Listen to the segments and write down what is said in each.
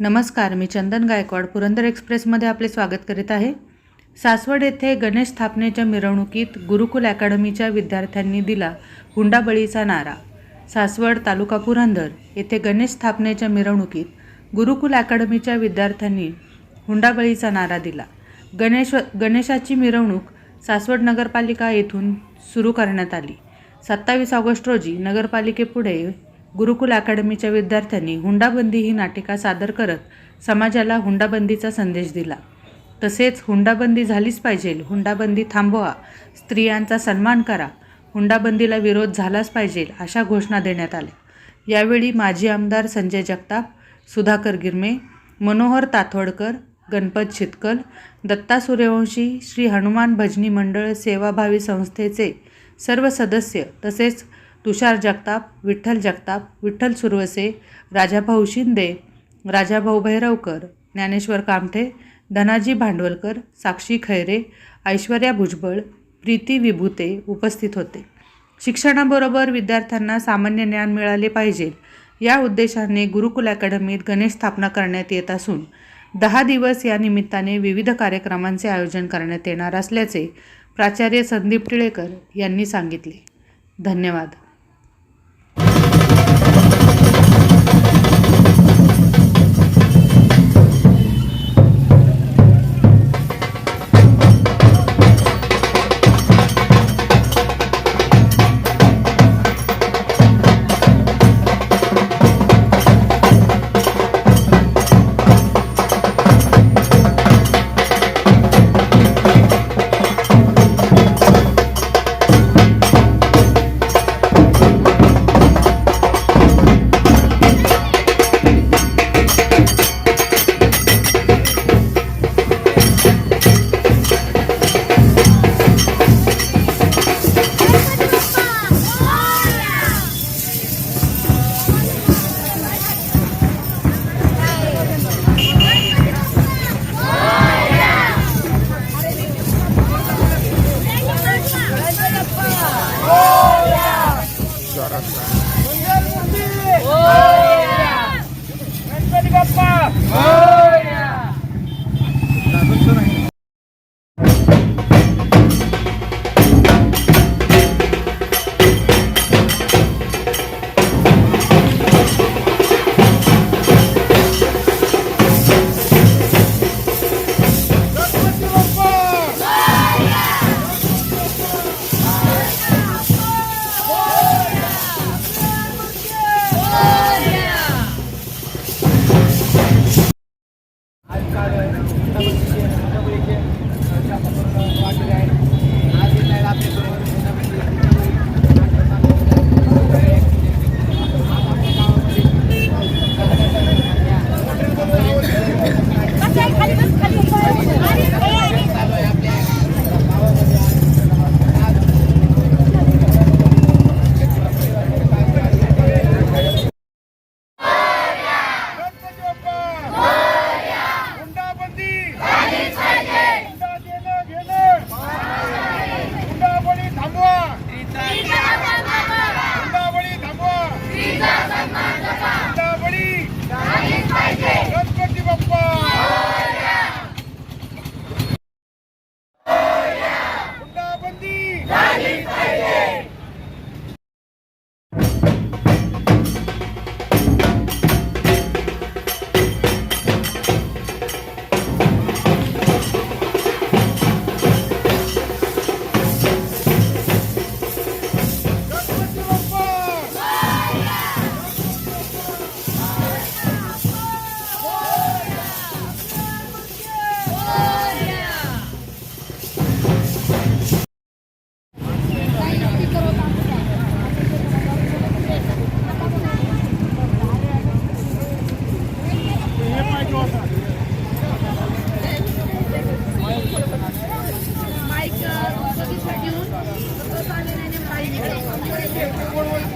नमस्कार मी चंदन गायकवाड पुरंदर एक्सप्रेसमध्ये आपले स्वागत करीत आहे. सासवड येथे गणेश स्थापनेच्या मिरवणुकीत गुरुकुल अकॅडमीच्या विद्यार्थ्यांनी दिला हुंडाबळीचा नारा. सासवड तालुका पुरंदर येथे गणेश स्थापनेच्या मिरवणुकीत गुरुकुल अकॅडमीच्या विद्यार्थ्यांनी हुंडाबळीचा नारा दिला. गणेश गणेशाची मिरवणूक सासवड नगरपालिका येथून सुरू करण्यात आली. सत्तावीस ऑगस्ट रोजी नगरपालिकेपुढे गुरुकुल अकॅडमीच्या विद्यार्थ्यांनी हुंडाबंदी ही नाटिका सादर करत समाजाला हुंडाबंदीचा संदेश दिला. तसेच हुंडाबंदी झालीच पाहिजे हुंडाबंदी थांबवा स्त्रियांचा सन्मान करा हुंडाबंदीला विरोध झालाच पाहिजे अशा घोषणा देण्यात आल्या. यावेळी माजी आमदार संजय जगताप सुधाकर गिरमे मनोहर ताथोडकर गणपत शितकल दत्ता सूर्यवंशी श्री हनुमान भजनी मंडळ सेवाभावी संस्थेचे सर्व सदस्य तसेच तुषार जगताप विठ्ठल जगताप विठ्ठल सुरवसे राजाभाऊ शिंदे राजाभाऊ भैरवकर ज्ञानेश्वर कामठे धनाजी भांडवलकर साक्षी खैरे ऐश्वर्या भुजबळ प्रीती विभूते उपस्थित होते. शिक्षणाबरोबर विद्यार्थ्यांना सामान्य ज्ञान मिळाले पाहिजे. या उद्देशाने गुरुकुल अकॅडमीत गणेश स्थापना करण्यात येत असून दहा दिवस या निमित्ताने विविध कार्यक्रमांचे आयोजन करण्यात येणार असल्याचे प्राचार्य संदीप टिळेकर यांनी सांगितले. धन्यवाद. け心意気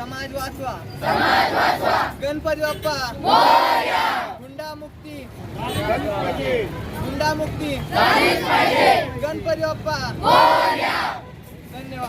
समाज वाचवा. गणपती बाप्पा. हुंडा मुक्ती. हुंडा मुक्ती. गणपती बाप्पा. धन्यवाद.